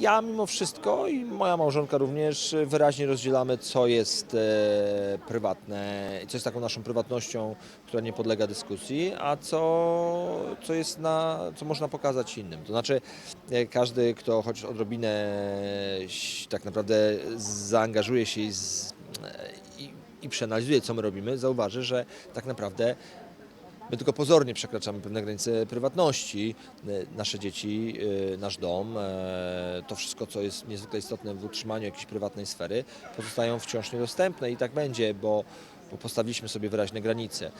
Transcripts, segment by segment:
Ja mimo wszystko i moja małżonka również wyraźnie rozdzielamy, co jest e, prywatne, co jest taką naszą prywatnością, która nie podlega dyskusji, a co, co jest na, co można pokazać innym. To znaczy e, każdy, kto choć odrobinę tak naprawdę zaangażuje się i, z, e, i, i przeanalizuje, co my robimy, zauważy, że tak naprawdę My tylko pozornie przekraczamy pewne granice prywatności. E, Nasze dzieci, e, nasz dom, e, to wszystko, co jest niezwykle istotne w utrzymaniu jakiejś prywatnej sfery, pozostają wciąż niedostępne i tak będzie, bo, bo postawiliśmy sobie wyraźne granice.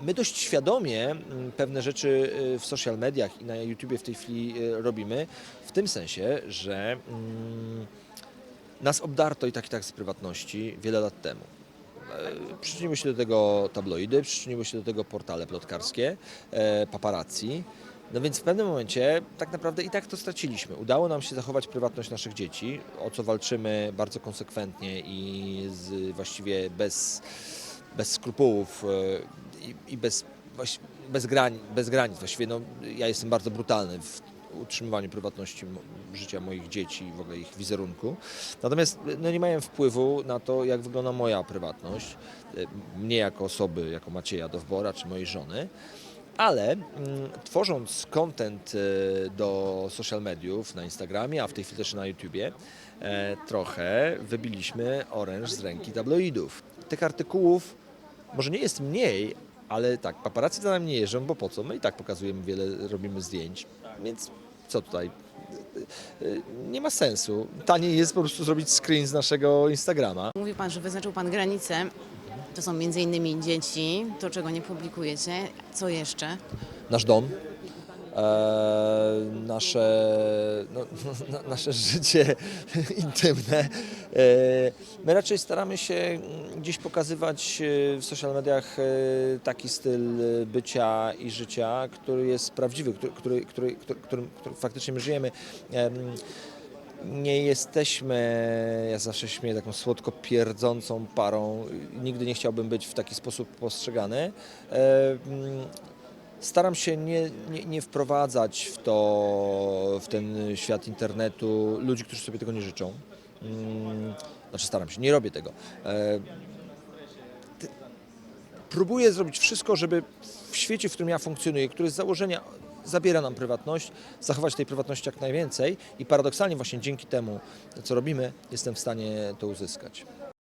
My dość świadomie pewne rzeczy w social mediach i na YouTubie w tej chwili robimy, w tym sensie, że mm, nas obdarto i tak i tak z prywatności wiele lat temu. E, Przyczyniły się do tego tabloidy, przyczyniły się do tego portale plotkarskie, e, paparazzi. No więc w pewnym momencie tak naprawdę i tak to straciliśmy. Udało nam się zachować prywatność naszych dzieci, o co walczymy bardzo konsekwentnie i z, właściwie bez, bez skrupułów e, i, i bez, bez, granic, bez granic. Właściwie no, ja jestem bardzo brutalny w utrzymywaniu prywatności życia moich dzieci i w ogóle ich wizerunku. Natomiast no, nie mają wpływu na to, jak wygląda moja prywatność, e, mnie jako osoby, jako Macieja Dowbora czy mojej żony. Ale mm, tworząc content e, do social mediów na Instagramie, a w tej chwili też na YouTubie, e, trochę wybiliśmy oręż z ręki tabloidów. Tych artykułów może nie jest mniej, ale tak, paparazzi za nami nie jeżdżą, bo po co? My i tak pokazujemy wiele, robimy zdjęć, więc co tutaj? Nie ma sensu. Taniej jest po prostu zrobić screen z naszego Instagrama. Mówi Pan, że wyznaczył Pan granice. To są między innymi dzieci, to czego nie publikujecie. Co jeszcze? nasz dom, nasze, no, na, nasze życie intymne. E, my raczej staramy się mm, gdzieś pokazywać e, w social mediach e, taki styl e, bycia i życia, który jest prawdziwy, który, który, który, który, którym, którym faktycznie my żyjemy. Em, nie jesteśmy, ja zawsze śmieję, taką słodko pierdzącą parą. Nigdy nie chciałbym być w taki sposób postrzegany. Staram się nie, nie, nie wprowadzać w to, w ten świat internetu ludzi, którzy sobie tego nie życzą. Mm, Znaczy staram się, nie robię tego. E, Próbuję zrobić wszystko, żeby w świecie, w którym ja funkcjonuję, który z założenia zabiera nam prywatność, zachować tej prywatności jak najwięcej i paradoksalnie właśnie dzięki temu, co robimy, jestem w stanie to uzyskać.